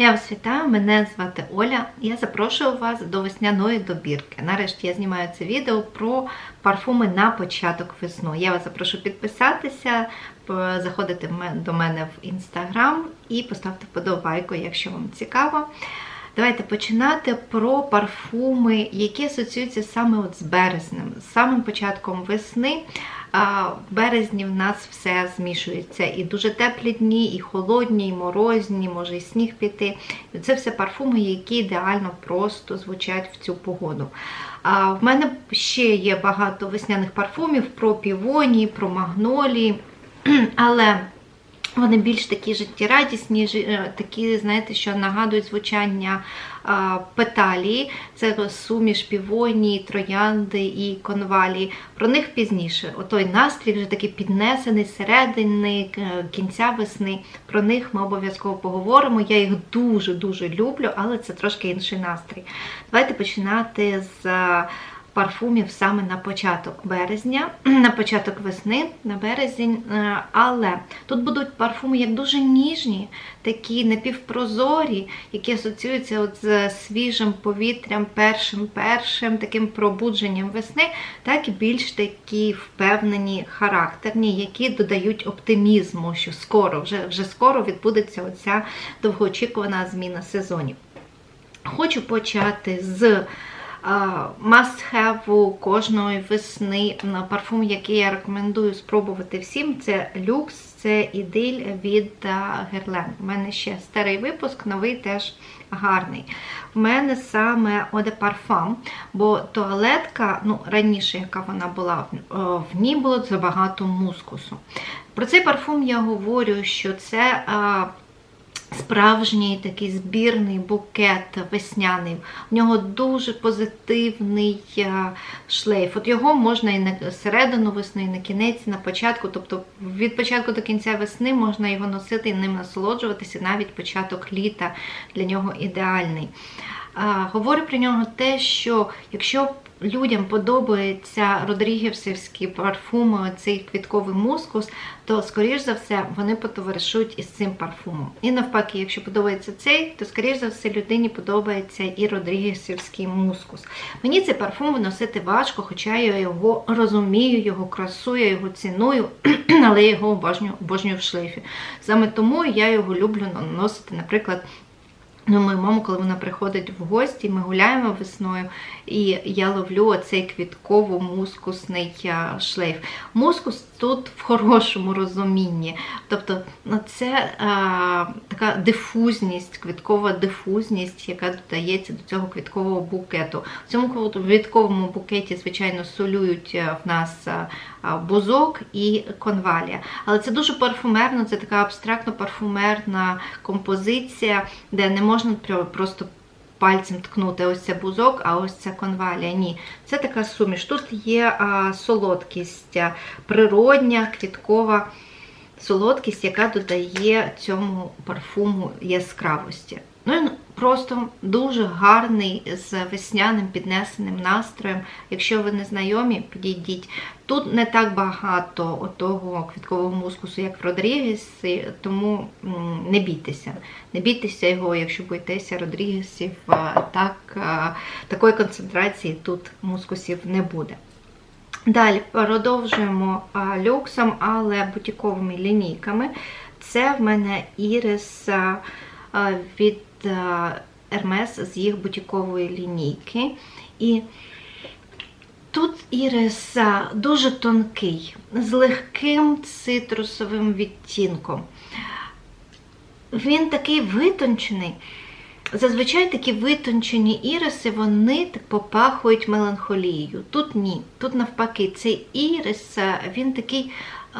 Я вас вітаю, мене звати Оля. Я запрошую вас до весняної добірки. Нарешті я знімаю це відео про парфуми на початок весну. Я вас запрошую підписатися, заходити до мене в інстаграм і поставте вподобайку, якщо вам цікаво. Давайте починати про парфуми, які асоціюються саме от з березнем, з самим початком весни. В березні в нас все змішується. І дуже теплі дні, і холодні, і морозні, може і сніг піти. Це все парфуми, які ідеально просто звучать в цю погоду. А в мене ще є багато весняних парфумів про півоні, про магнолії, але вони більш такі життєрадісні, жи- е, такі, знаєте, що нагадують звучання петалії. Це суміш півонії, троянди і конвалії. Про них пізніше. Отой настрій вже такий піднесений середини е, кінця весни. Про них ми обов'язково поговоримо. Я їх дуже-дуже люблю, але це трошки інший настрій. Давайте починати з парфумів саме на початок березня, на початок весни, на березень. Е, Але тут будуть парфуми як дуже ніжні, такі напівпрозорі, які асоціюються от з свіжим повітрям, першим першим таким пробудженням весни, так і більш такі впевнені, характерні, які додають оптимізму, що скоро, вже, вже скоро відбудеться оця довгоочікувана зміна сезонів. Хочу почати з must-have кожної весни парфум, який я рекомендую спробувати всім. Це люкс, це ідиль від Герлен. У мене ще старий випуск, новий теж гарний. У мене саме de Parfum, бо туалетка, ну раніше, яка вона була, в- в ній було забагато мускусу. Про цей парфум я говорю, що це. Справжній такий збірний букет весняний. У нього дуже позитивний е, шлейф. От його можна і на середину весни, і на кінець, і на початку. Тобто від початку до кінця весни можна його носити і ним насолоджуватися. Навіть початок літа для нього ідеальний. Говорю про нього те, що якщо людям подобаються родрігівсівські парфуми, цей квітковий мускус, то, скоріш за все, вони потоваришують із цим парфумом. І навпаки, якщо подобається цей, то, скоріш за все, людині подобається і родрігівсівський мускус. Мені цей парфум виносити важко, хоча я його розумію, його красу, я його ціную, але я його обожнюю в шлейфі. Саме тому я його люблю наносити, наприклад, Ну, мою маму, коли вона приходить в гості, ми гуляємо весною, і я ловлю оцей квітково-мускусний шлейф. Мускус тут в хорошому розумінні. Тобто ну, це а, така дифузність, квіткова дифузність, яка додається до цього квіткового букету. В цьому квітковому букеті, звичайно, солюють в нас бузок і конвалія. Але це дуже парфумерно, це така абстрактно-парфумерна композиція, де не можна пря- просто пальцем ткнути ось це бузок, а ось це конвалія. Ні, це така суміш. Тут є а, солодкість, природня, квіткова солодкість, яка додає цьому парфуму яскравості. Ну і просто дуже гарний з весняним піднесеним настроєм. Якщо ви не знайомі, підійдіть. Тут не так багато отого квіткового мускусу, як в Родрігесі, тому не бійтеся. Не бійтеся його, якщо боїтеся Родрігесів, так, такої концентрації тут мускусів не буде. Далі продовжуємо люксом, але бутіковими лінійками. Це в мене ірис від Hermes з їх бутікової лінійки. І тут ірис дуже тонкий, з легким цитрусовим відтінком. Він такий витончений. Зазвичай такі витончені іриси, вони попахують меланхолією. Тут ні. Тут навпаки, цей ірис, він такий,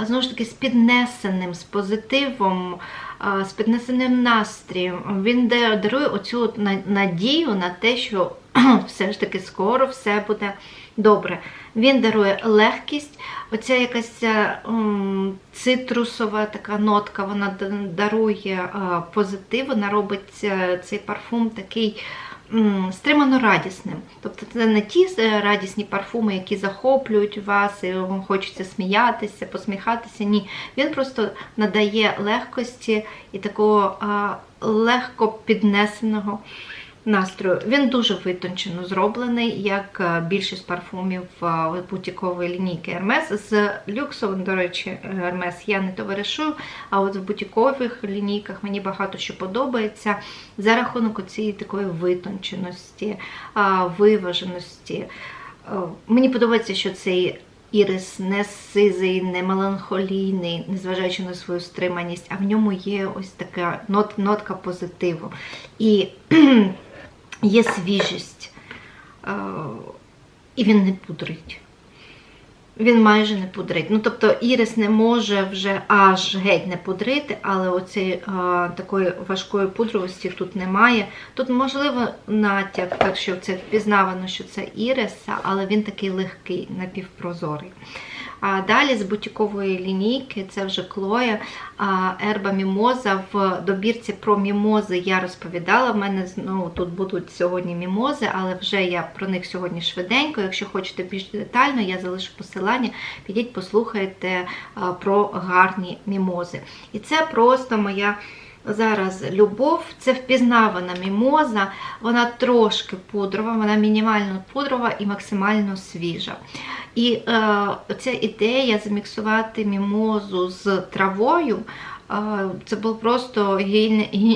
знову ж таки, з піднесеним, з позитивом, з піднесеним настроєм. Він да- дарує оцю надію на те, що все ж таки скоро все буде добре. Він дарує легкість, оця якась е, цитрусова така нотка, вона дарує е, позитив, вона робить е, цей парфум такий стримано радісним. Тобто це не ті е, радісні парфуми, які захоплюють вас, і вам хочеться сміятися, посміхатися. Ні. Він просто надає легкості і такого легко піднесеного настрою. Він дуже витончено зроблений, як е, більшість парфумів е, бутікової лінійки Hermes. З люксовим, до речі, Hermes я не товаришую, а от в бутікових лінійках мені багато що подобається за рахунок цієї такої витонченості, виваженості. Е, Мені подобається, що цей ірис не сизий, не меланхолійний, незважаючи на свою стриманість, а в ньому є ось така нот, нотка позитиву. І є свіжість. Е, І він не пудрить. Він майже не пудрить. Ну, тобто ірис не може вже аж геть не пудрити, але оцієї е, такої важкої пудровості тут немає. Тут, можливо, натяк, так що це впізнавано, що це іриса, але він такий легкий, напівпрозорий. А далі з бутікової лінійки, це вже Клоя, Ерба Мімоза. В добірці про мімози я розповідала. В мене знову тут будуть сьогодні мімози, але вже я про них сьогодні швиденько. Якщо хочете більш детально, я залишу посилання. Підіть, послухайте про гарні мімози. І це просто моя. Зараз любов, це впізнавана мімоза, вона трошки пудрова, вона мінімально пудрова і максимально свіжа. І е, ця ідея заміксувати мімозу з травою. е, Це було просто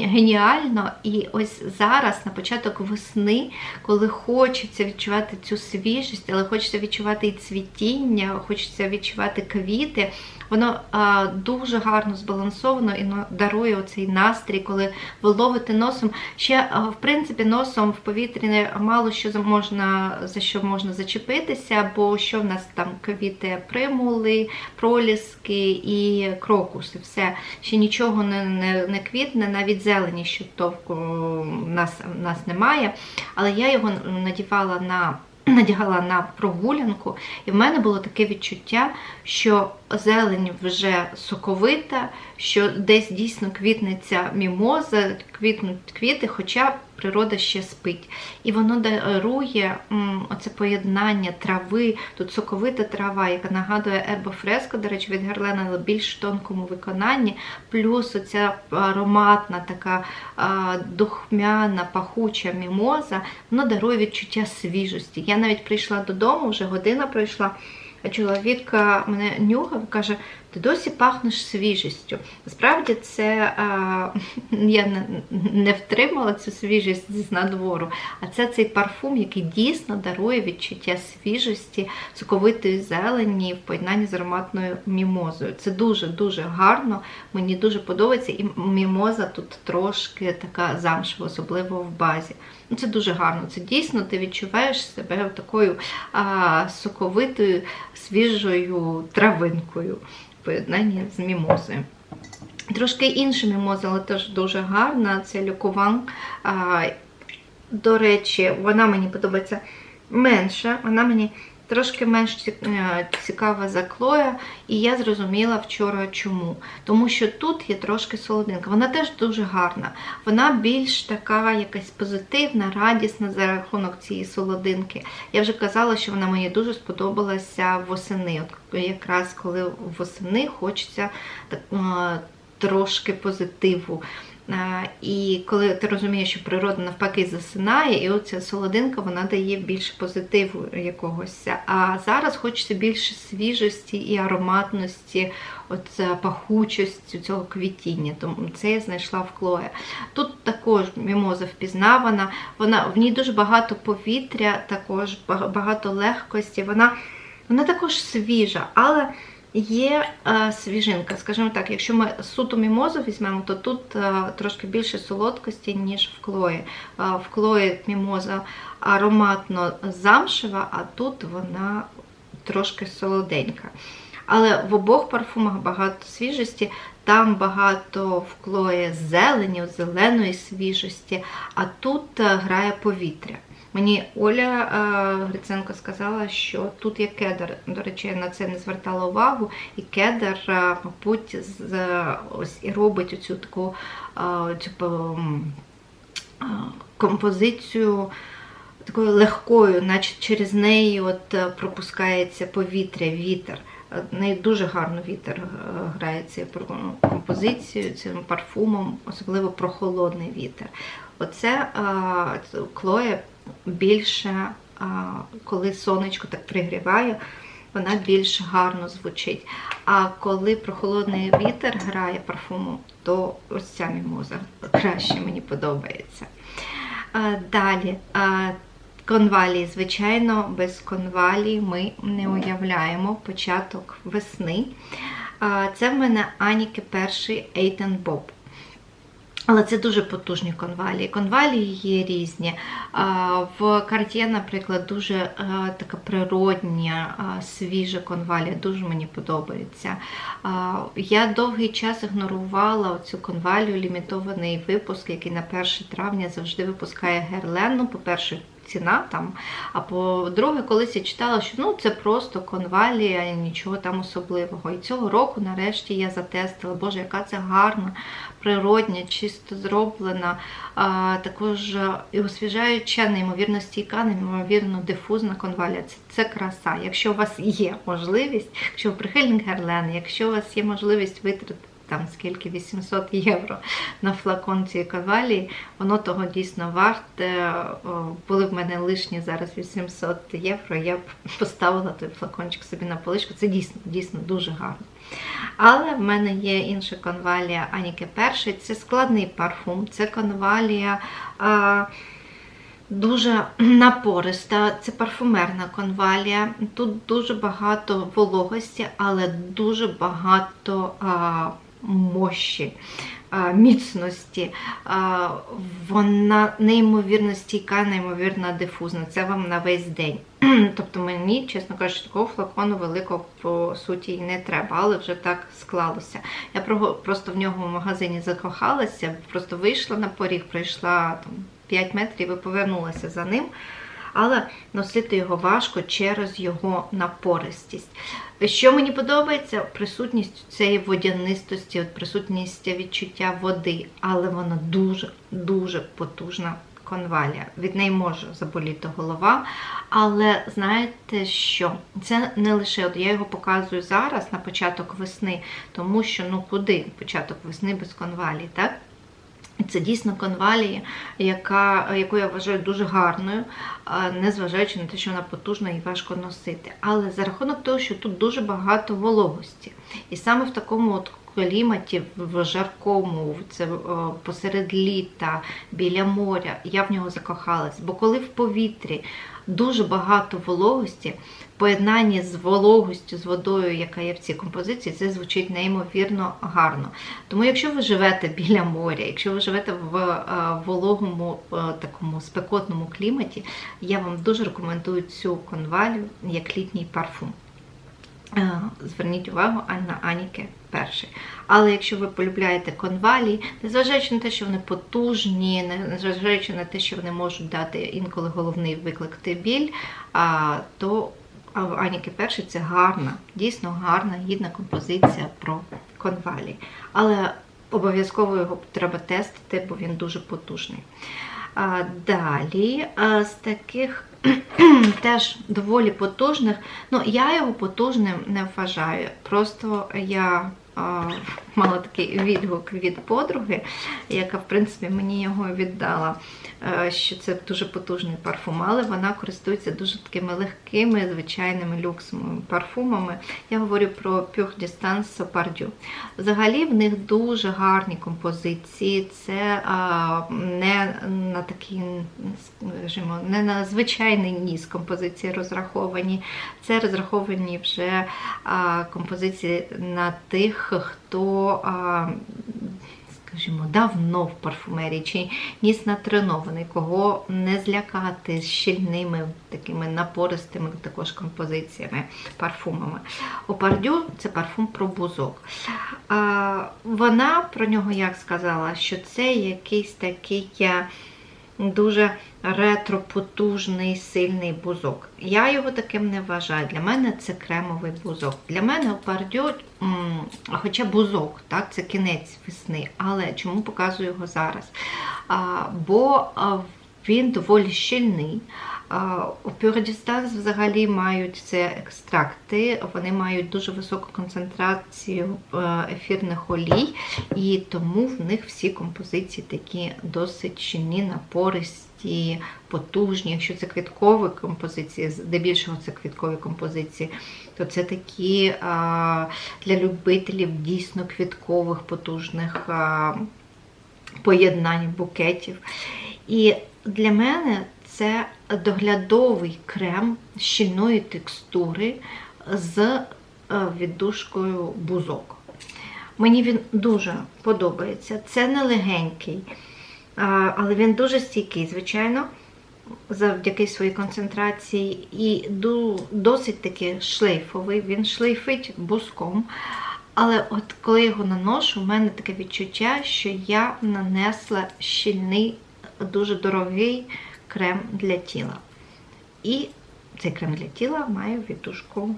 геніально. І ось зараз, на початок весни, коли хочеться відчувати цю свіжість, але хочеться відчувати і цвітіння, хочеться відчувати квіти. Воно а, дуже гарно збалансовано і дарує оцей настрій, коли ви ловите носом. Ще, а, в принципі, носом в повітрі не- мало що можна, за що можна зачепитися, бо що в нас там квіти примули, проліски і крокуси. Все. Ще нічого не, не, не квітне, навіть зелені, що товку нас, нас немає. Але я його надівала на. Надягала на прогулянку, і в мене було таке відчуття, що зелень вже соковита, що десь дійсно квітнеться мімоза, квітнуть квіти, хоча природа ще спить. І воно дарує оце поєднання трави, тут соковита трава, яка нагадує ербо фреско, до речі, від Герлена, але більш тонкому виконанні, плюс оця ароматна, така духмяна, пахуча мімоза, воно дарує відчуття свіжості. Я навіть прийшла додому, вже година пройшла. Чоловік мене нюхав каже, ти досі пахнеш свіжістю. Насправді це а, я не, не втримала цю свіжість з надвору, а це цей парфум, який дійсно дарує відчуття свіжості, соковитої зелені в поєднанні з ароматною мімозою. Це дуже-дуже гарно, мені дуже подобається, і мімоза тут трошки така замшева, особливо в базі. Ну, Це дуже гарно. Це дійсно ти відчуваєш себе такою а, соковитою, свіжою травинкою поєднанні з мімозою. Трошки інша мімоза, але теж дуже гарна. Це люкуван. До речі, вона мені подобається менше. Вона мені трошки менш е, цікава за Клоя, і я зрозуміла вчора чому. Тому що тут є трошки солодинка. Вона теж дуже гарна. Вона більш така якась позитивна, радісна за рахунок цієї солодинки. Я вже казала, що вона мені дуже сподобалася восени. От якраз коли восени хочеться так, е, трошки позитиву. Е, І коли ти розумієш, що природа навпаки засинає, і оця солодинка вона дає більше позитиву якогось. А зараз хочеться більше свіжості і ароматності, от пахучості цього квітіння. Тому це я знайшла в Клоє. Тут також мімоза впізнавана, вона в ній дуже багато повітря, також багато легкості. Вона, вона також свіжа, але. Є е, свіжинка, скажімо так, якщо ми суто мімозу візьмемо, то тут е, трошки більше солодкості, ніж в клої. Е, в клої мімоза ароматно замшева, а тут вона трошки солоденька. Але в обох парфумах багато свіжості, там багато в клої зелені, зеленої свіжості, а тут грає повітря. Мені Оля е, Гриценко сказала, що тут є кедр. До речі, я на це не звертала увагу. І кедр, е, мабуть, з, ось і робить оцю таку е, е, композицію такою легкою, наче через неї от е, пропускається повітря, вітер. Е, В неї дуже гарно вітер е, грає цією композицією, цим парфумом, особливо прохолодний вітер. Оце Клоя більше, коли сонечко так пригріває, вона більш гарно звучить. А коли прохолодний вітер грає парфумом, то ось ця мімоза краще мені подобається. Далі. Конвалії, звичайно, без конвалії ми не уявляємо початок весни. Це в мене Аніки перший Ейтен Боб. Але це дуже потужні конвалії. Конвалії є різні. В карті, наприклад, дуже е, така природня, свіжа конвалія, дуже мені подобається. Я довгий час ігнорувала цю конвалію, лімітований випуск, який на 1 травня завжди випускає Герлен. Ну, по-перше, ціна там. А по-друге, колись я читала, що ну це просто конвалія, нічого там особливого. І цього року, нарешті, я затестила, боже, яка це гарна, природня, чисто зроблена, а, також і освіжаюча, неймовірно стійка, неймовірно дифузна конвалія. Це, це краса. Якщо у вас є можливість, якщо ви прихильник Герлен, якщо у вас є можливість витратити там скільки 800 євро на флакон цієї кавалії, воно того дійсно варте. Були в мене лишні зараз 800 євро, я б поставила той флакончик собі на поличку. Це дійсно, дійсно дуже гарно. Але в мене є інша конвалія Аніки Перший. Це складний парфум, це конвалія. А, Дуже напориста, це парфумерна конвалія. Тут дуже багато вологості, але дуже багато а, мощі, міцності. Вона неймовірно стійка, неймовірно дифузна. Це вам на весь день. Тобто мені, чесно кажучи, такого флакону великого по суті і не треба, але вже так склалося. Я просто в нього в магазині закохалася, просто вийшла на поріг, пройшла там 5 метрів і повернулася за ним. Але носити його важко через його напористість. Що мені подобається, присутність цієї водянистості, от присутність відчуття води, але вона дуже-дуже потужна конвалія. Від неї може заболіти голова. Але знаєте що? Це не лише, от я його показую зараз на початок весни, тому що ну куди початок весни без конвалії, так? Це дійсно конвалія, яка, яку я вважаю дуже гарною, незважаючи на те, що вона потужна і важко носити. Але за рахунок того, що тут дуже багато вологості. І саме в такому от кліматі, в жаркому, це о, посеред літа, біля моря, я в нього закохалась. Бо коли в повітрі дуже багато вологості, поєднанні з вологостю, з водою, яка є в цій композиції, це звучить неймовірно гарно. Тому, якщо ви живете біля моря, якщо ви живете в е, вологому е, такому спекотному кліматі, я вам дуже рекомендую цю конвалію як літній парфум. Е, Зверніть увагу а на Аніки перший. Але якщо ви полюбляєте конвалії, незважаючи на те, що вони потужні, незважаючи на те, що вони можуть дати інколи головний викликати біль, то а в Аніки перший це гарна, дійсно гарна, гідна композиція про конвалі. Але обов'язково його треба тестити, бо він дуже потужний. А, Далі а, з таких теж доволі потужних. Ну, я його потужним не вважаю. Просто я мала такий відгук від подруги, яка, в принципі, мені його віддала, е, що це дуже потужний парфум, але вона користується дуже такими легкими, звичайними люксовими парфумами. Я говорю про Pure Distance Sopardue. Взагалі в них дуже гарні композиції. Це не на такий, скажімо, не на звичайний ніс композиції розраховані. Це розраховані вже композиції на тих, хто, скажімо, давно в парфумерії чи ніс натренований, кого не злякати щільними такими напористими також композиціями, парфумами. Опардю це парфум про бузок. Вона про нього як сказала, що це якийсь такий. Дуже ретро-потужний, сильний бузок. Я його таким не вважаю. Для мене це кремовий бузок. Для мене опардю, хоча бузок, так, це кінець весни, але чому показую його зараз? А, бо Він доволі щільний. У Pure взагалі мають це екстракти, вони мають дуже високу концентрацію е, ефірних олій, і тому в них всі композиції такі досить щільні, напористі, потужні. Якщо це квіткові композиції, здебільшого це квіткові композиції, то це такі для любителів дійсно квіткових, потужних поєднань букетів. І для мене це доглядовий крем щільної текстури з е, віддушкою бузок. Мені він дуже подобається. Це не легенький, але він дуже стійкий, звичайно, завдяки своїй концентрації, і досить таки шлейфовий. Він шлейфить буском. Але от коли його наношу, у мене таке відчуття, що я нанесла щільний, дуже дорогий крем для тіла. І цей крем для тіла має віддушку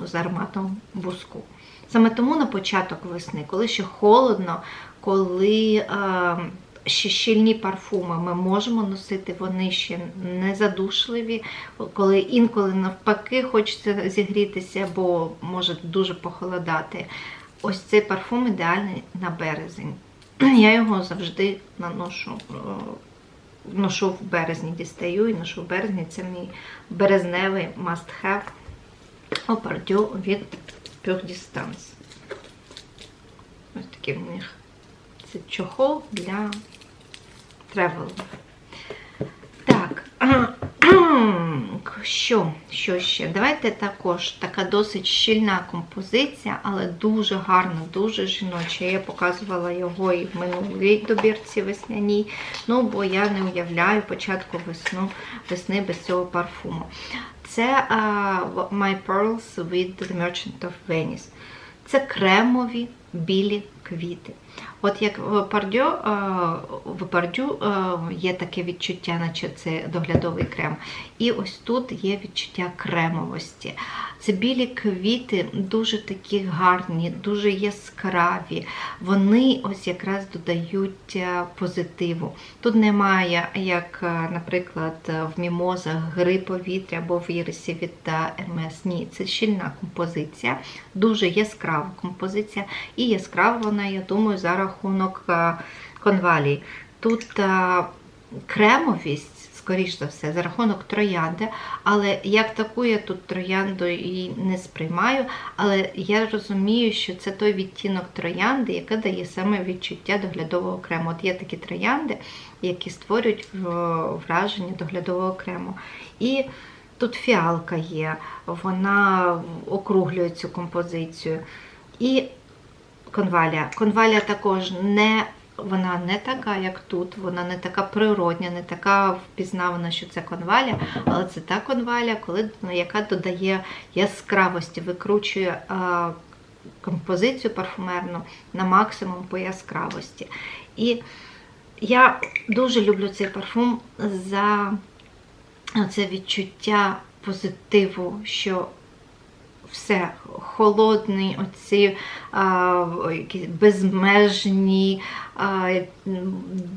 з ароматом буску. Саме тому на початок весни, коли ще холодно, коли е, ще щільні парфуми ми можемо носити, вони ще не задушливі, коли інколи навпаки хочеться зігрітися, бо може дуже похолодати. Ось цей парфум ідеальний на березень. Я його завжди наношу. Ношу в березні, дістаю і ношу в березні. Це мій березневий must-have Опардю від Pure Distance. Ось такий у них це чохол для тревелу. Так, що, що ще? Давайте також така досить щільна композиція, але дуже гарна, дуже жіноча. Я показувала його і в минулій добірці весняній. Ну, бо я не уявляю початку весну, весни без цього парфуму. Це uh, My Pearls with the Merchant of Venice. Це кремові білі квіти. От як в Пардю, в Пардю є таке відчуття, наче це доглядовий крем. І ось тут є відчуття кремовості. Це білі квіти, дуже такі гарні, дуже яскраві. Вони ось якраз додають позитиву. Тут немає, як, наприклад, в мімозах гри повітря або в ірисі від МС. Ні, це щільна композиція, дуже яскрава композиція. І яскрава вона, я думаю, за рахунок конвалій. Тут кремовість, скоріш за все, за рахунок троянди, але як таку я тут троянду і не сприймаю, але я розумію, що це той відтінок троянди, яке дає саме відчуття доглядового крему. От є такі троянди, які створюють враження доглядового крему. І тут фіалка є, вона округлює цю композицію. І конвалія. Конвалія також не вона не така, як тут, вона не така природня, не така впізнавана, що це конвалія, але це та конвалія, коли, яка додає яскравості, викручує а, композицію парфумерну на максимум по яскравості. І я дуже люблю цей парфум за це відчуття позитиву, що все холодний, оці а, безмежні, а,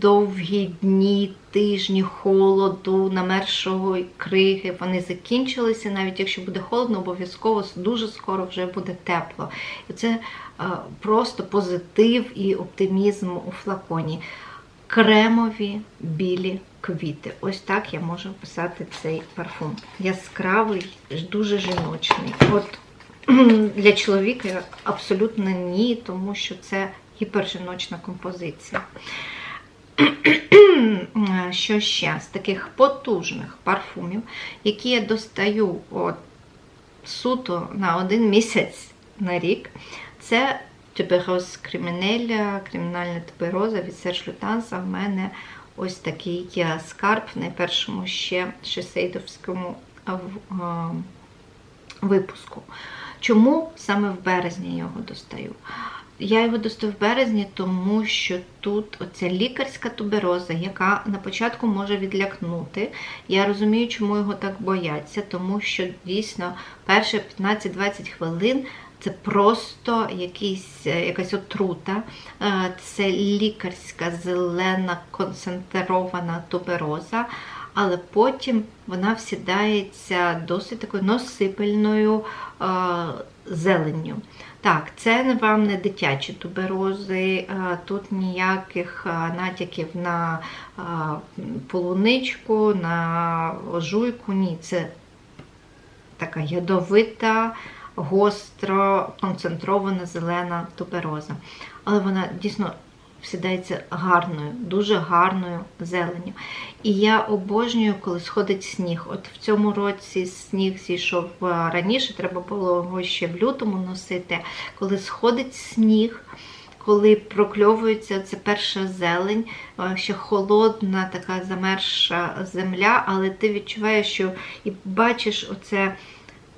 довгі дні, тижні холоду, намершого криги. Вони закінчилися, навіть якщо буде холодно, обов'язково дуже скоро вже буде тепло. І це а, просто позитив і оптимізм у флаконі. Кремові білі квіти. Ось так я можу описати цей парфум. Яскравий, дуже жіночний. От для чоловіка абсолютно ні, тому що це гіпержіночна композиція. Що ще з таких потужних парфумів, які я достаю от, суто на один місяць на рік, це Тюбероз Кримінеля, кримінальна тубероза від Серж Лютанса. В мене ось такий скарб в найпершому ще шесейдовському випуску. Чому саме в березні його достаю? я його достаю в березні, тому що тут оця лікарська тубероза, яка на початку може відлякнути. Я розумію, чому його так бояться, тому що дійсно перші 15-20 хвилин це просто якийсь, е, якась отрута, Е, це лікарська зелена концентрована тубероза, але потім вона всідається досить такою носипельною е, зеленню. Так, це вам не дитячі туберози, е, тут ніяких е, натяків на е, полуничку, на жуйку, ні, це така ядовита, гостро концентрована зелена тубероза. Але вона дійсно всідається гарною, дуже гарною зеленю. І я обожнюю, коли сходить сніг. От в цьому році сніг зійшов е, раніше, треба було його ще в лютому носити. Коли сходить сніг, коли прокльовується це перша зелень, е, ще холодна, така замерша земля, але ти відчуваєш, що і бачиш оце,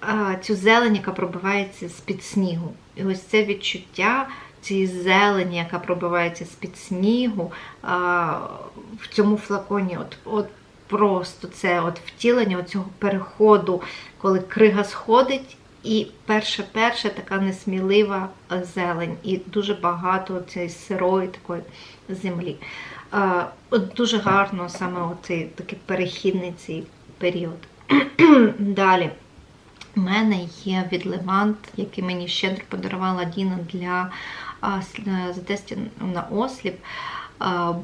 е, цю зелень, яка пробивається з-під снігу. І ось це відчуття цієї зелені, яка пробивається з-під снігу, в цьому флаконі, от, от просто це от втілення цього переходу, коли крига сходить. І перша-перша така несмілива е, зелень, і дуже багато цієї сирої такої землі. От Дуже гарно саме оцей такий перехідний цей період. Далі. У мене є відливант, який мені щедро подарувала Діна для затестів на осліп.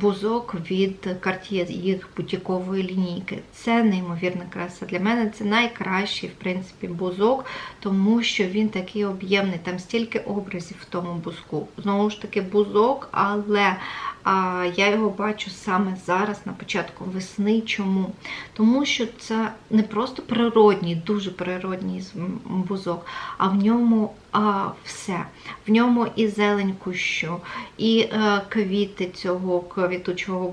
Бузок від Cartier, їх бутікової лінійки. Це неймовірна краса. Для мене це найкращий, в принципі, бузок, тому що він такий об'ємний, там стільки образів в тому бузку. Знову ж таки, бузок, але а, я його бачу саме зараз, на початку весни. Чому? Тому що це не просто природній, дуже природній бузок, а в ньому а, все. В ньому і зелень кущу, і е, квіти цього квітучого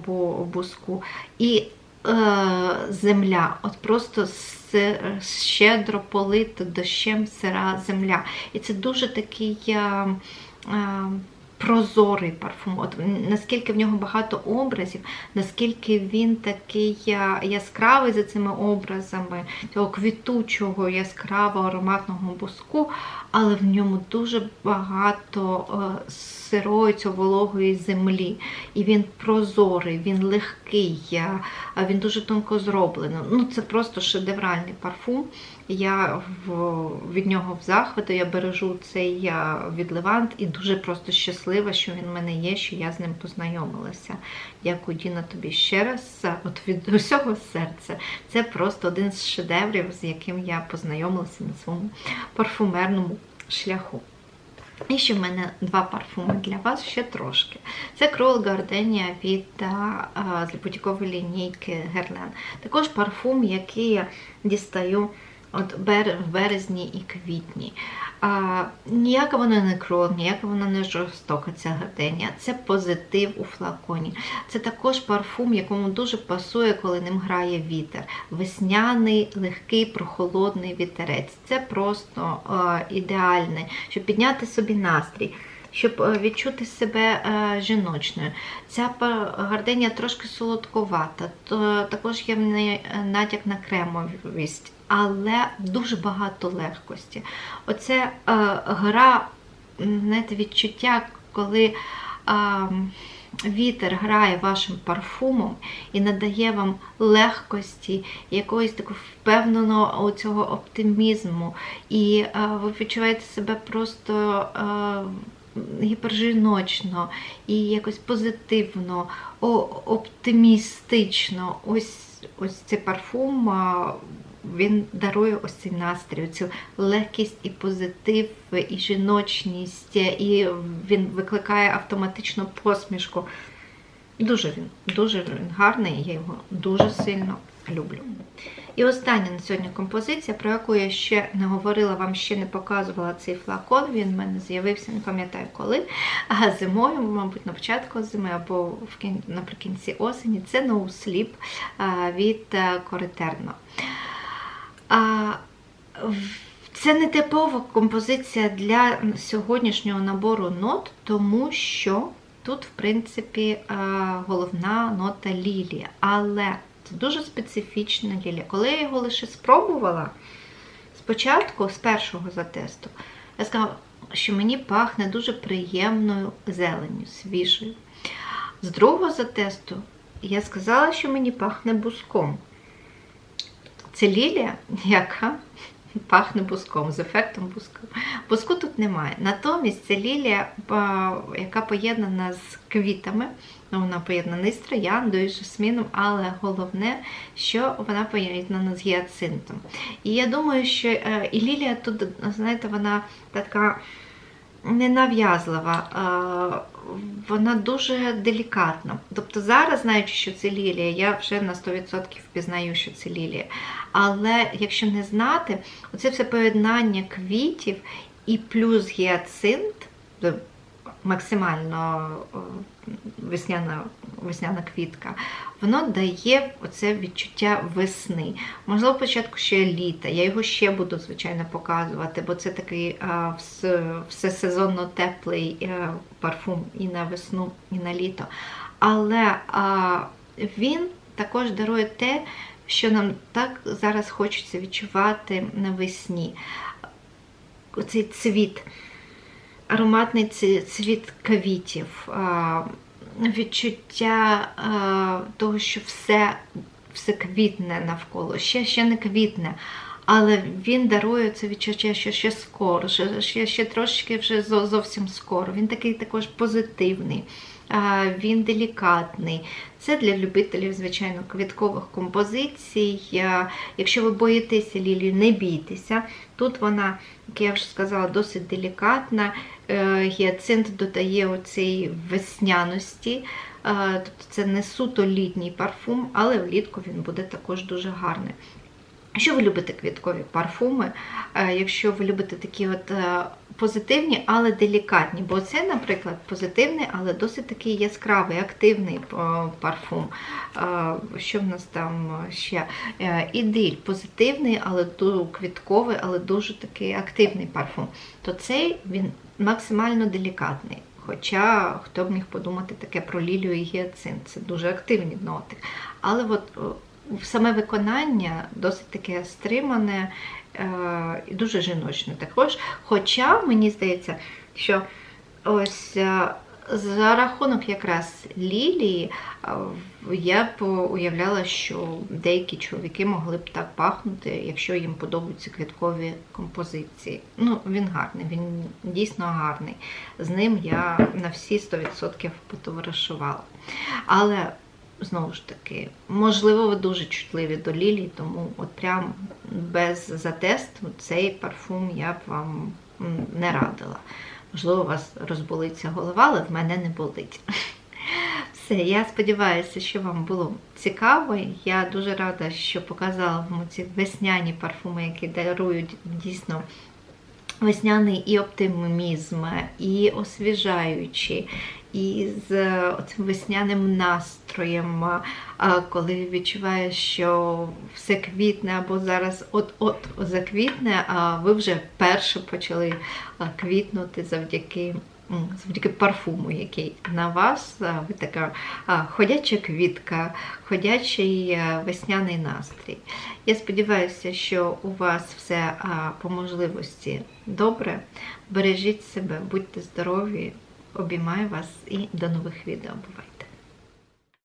буску, і е, земля. От просто щедро полита дощем сира земля. І це дуже такий. е, е, Прозорий парфум, от наскільки в нього багато образів, наскільки він такий яскравий за цими образами, цього квітучого, яскравого ароматного буску, але в ньому дуже багато е, сирої, вологої землі. І він прозорий, він легкий, він дуже тонко зроблений. Ну, це просто шедевральний парфум. Я в, від нього в захвату, я бережу цей е, відливант і дуже просто щаслива, що він в мене є, що я з ним познайомилася. Дякую, Діна, тобі ще раз. От від усього серця. Це просто один з шедеврів, з яким я познайомилася на своєму парфумерному шляху. І ще в мене два парфуми для вас ще трошки. Це Крол Гарденія від бутікової лінійки Герлен. Також парфум, який я дістаю от в березні і квітні. А, ніяка вона не крол, ніяка вона не жорстока, ця гарденія. Це позитив у флаконі. Це також парфум, якому дуже пасує, коли ним грає вітер. Весняний, легкий, прохолодний вітерець. Це просто е, ідеальне, щоб підняти собі настрій. Щоб е, відчути себе е, жіночною. Ця гарденія трошки солодковата, також є е, натяк на кремовість, але дуже багато легкості. Оце е, гра, знаєте, відчуття, коли а, вітер грає вашим парфумом і надає вам легкості, якогось такого впевненого цього оптимізму. І е, ви відчуваєте себе просто. е, Гіпержіночно і якось позитивно, оптимістично. Ось ось цей парфум а, він дарує ось цей настрій, цю легкість і позитив, і жіночність, і він викликає автоматично посмішку. Дуже він, дуже він гарний, я його дуже сильно люблю. І остання на сьогодні композиція, про яку я ще не говорила, вам ще не показувала цей флакон. Він в мене з'явився, не пам'ятаю коли. А зимою, мабуть, на початку зими або наприкінці осені. Це No Sleep від Корітерно. Це не типова композиція для сьогоднішнього набору нот, тому що тут, в принципі, е, головна нота лілія. Але це дуже специфічна лілія. Коли я його лише спробувала, спочатку, з першого затесту, я сказала, що мені пахне дуже приємною зеленню, свіжою. З другого затесту я сказала, що мені пахне буском. Це лілія, яка пахне буском, з ефектом буску. Буску тут немає. Натомість це лілія, яка поєднана з квітами. Ну, Вона поєднана з трояндою, з жасміном, але головне, що вона поєднана з гіацинтом. І я думаю, що е, і лілія тут, знаєте, вона така ненав'язлива, е, вона дуже делікатна. Тобто зараз, знаючи, що це лілія, я вже на 100% впізнаю, що це лілія. Але якщо не знати, оце все поєднання квітів і плюс гіацинт, е, максимально е, весняна, весняна квітка, воно дає оце відчуття весни. Можливо, початку ще літа. Я його ще буду, звичайно, показувати, бо це такий а, вс- всесезонно теплий е, парфум і на весну, і на літо. Але а, він також дарує те, що нам так зараз хочеться відчувати навесні. Оцей цвіт, ароматний цвіт квітів, відчуття того, що все, все квітне навколо, ще, ще не квітне. Але він дарує це відчуття, що ще скоро, що ще, ще трошки вже зовсім скоро. Він такий також позитивний, він делікатний. Це для любителів, звичайно, квіткових композицій. Якщо ви боїтеся лілію, не бійтеся. Тут вона, як я вже сказала, досить делікатна. Е, Гіацинт додає оцій весняності. Е, Тобто це не суто літній парфум, але влітку він буде також дуже гарний. Якщо ви любите квіткові парфуми, е, якщо ви любите такі от е, позитивні, але делікатні, бо це, наприклад, позитивний, але досить такий яскравий, активний е, парфум. Що в нас там ще? Ідиль позитивний, але квітковий, але дуже такий активний парфум. То цей він максимально делікатний. Хоча хто б міг подумати таке про лілію і гіацинт, це дуже активні ноти. Але от саме виконання досить таке стримане е, і дуже жіночне також. Хоча мені здається, що ось е, за рахунок якраз лілії е, я б уявляла, що деякі чоловіки могли б так пахнути, якщо їм подобаються квіткові композиції. Ну, він гарний, він дійсно гарний. З ним я на всі 100% потоваришувала. Але знову ж таки, можливо, ви дуже чутливі до лілій, тому от прям без затесту цей парфум я б вам не радила. Можливо, у вас розболиться голова, але в мене не болить. Все, я сподіваюся, що вам було цікаво. Я дуже рада, що показала вам ці весняні парфуми, які дарують дійсно весняний і оптимізм, і освіжаючий, і з цим весняним настроєм, коли відчуваєш, що все квітне або зараз от-от заквітне, а ви вже перше почали квітнути завдяки. Завдяки парфуму, який на вас, ви така ходяча квітка, ходячий весняний настрій. Я сподіваюся, що у вас все по можливості добре. Бережіть себе, будьте здорові, обіймаю вас і до нових відео. Бувайте!